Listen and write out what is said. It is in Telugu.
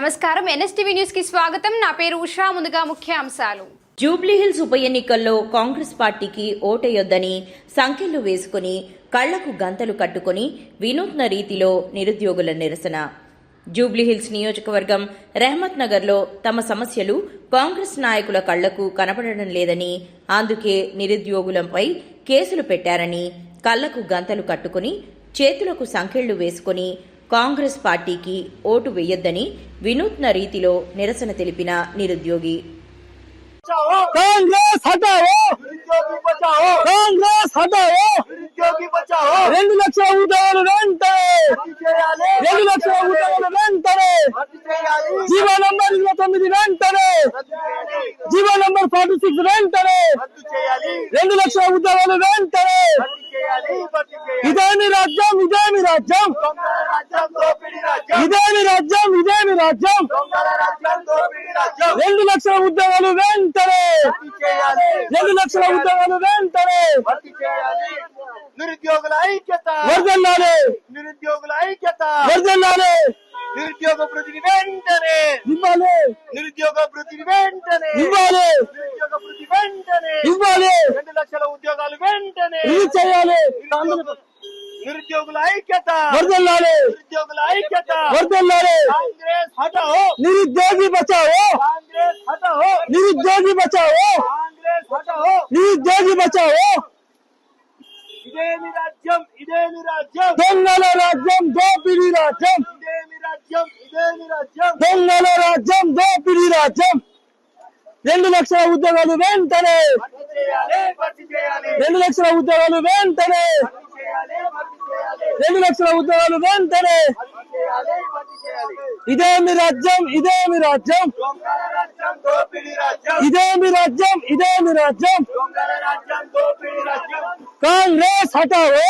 నమస్కారం. ఎన్ఎస్టీవీ న్యూస్కి స్వాగతం. నా పేరు ఉషా. ముందుగా ముఖ్య అంశాలు. జూబ్లీహిల్స్ ఉప ఎన్నికల్లో కాంగ్రెస్ పార్టీకి ఓటేయొద్దని సంఖ్యలు వేసుకుని కళ్ళకు గంతలు కట్టుకుని వినూత్న రీతిలో నిరుద్యోగుల నిరసన. జూబ్లీహిల్స్ నియోజకవర్గం రెహమత్ నగర్లో తమ సమస్యలు కాంగ్రెస్ నాయకుల కళ్ళకు కనపడడం లేదని అందుకే నిరుద్యోగులంపై కేసులు పెట్టారని కళ్ళకు గంతలు కట్టుకుని చేతులకు సంఖ్యలు వేసుకుని కాంగ్రెస్ పార్టీకి ఓటు వేయొద్దని వినూత్న రీతిలో నిరసన తెలిపిన నిరుద్యోగి. కాంగ్రెస్ రెండు లక్షల ఉద్యోగాలు వెంటనే! రద్దు చేయాలి! రెండు లక్షల ఉద్యోగాలు వెంటనే! రద్దు చేయాలి! జీవో నంబర్ ఇరవై తొమ్మిది వెంటనే! జీవో నంబర్ ఫార్టీ సిక్స్ వెంటనే! రద్దు చేయాలి! రెండు లక్షల ఉద్యోగాలు వెంటనే! ఇదేమి రాజ్యం ఇదేమి రాజ్యం. ఇదేమి రాజ్యం ఇదేమి రాజ్యం. రెండు లక్షల ఉద్యోగాలు వెంటనే. రెండు లక్షల ఉద్యోగాలు వెంటనే. నిరుద్యోగుల ఐక్యత. వర్దల్లాలి నిరుద్యోగుల ఐక్యత. వర్దల్లాలి నిరుద్యోగ వృద్ధిని వెంటనే. ఇవ్వాలి. నిరుద్యోగ వృద్ధిని వెంటనే. ఇవ్వాలి. చేయాలి రెండు లక్షల ఉద్యోగాలు వెంటనే ఇది చేయాలి నిరుద్యోగుల ఐక్యత వరదల్లాలి నిరుద్యోగుల ఐక్యత వరదల్లాలి కాంగ్రెస్ హటావో నిరుద్యోగి బచావో కాంగ్రెస్ హటావో నిరుద్యోగి బచావో కాంగ్రెస్ హటావో నిరుద్యోగి బచావో ఇదేమి రాజ్యం ఇదేమి రాజ్యం దొంగల రాజ్యం దోపిడీ రాజ్యం ఇదేమి రాజ్యం ఇదేమి రాజ్యం దొంగల రాజ్యం దోపిడీ రాజ్యం రెండు లక్షల ఉద్యోగాలు వెంటనే. రెండు లక్షల ఉద్యోగాలు వెంటనే. రెండు లక్షల ఉద్యోగాలు వెంటనే. భర్తీ ఇదేమి రాజ్యం ఇదేమి రాజ్యం. రాజ్యం ఇదేమి రాజ్యం ఇదేమి రాజ్యం రాజ్యం. కాంగ్రెస్ హటావో.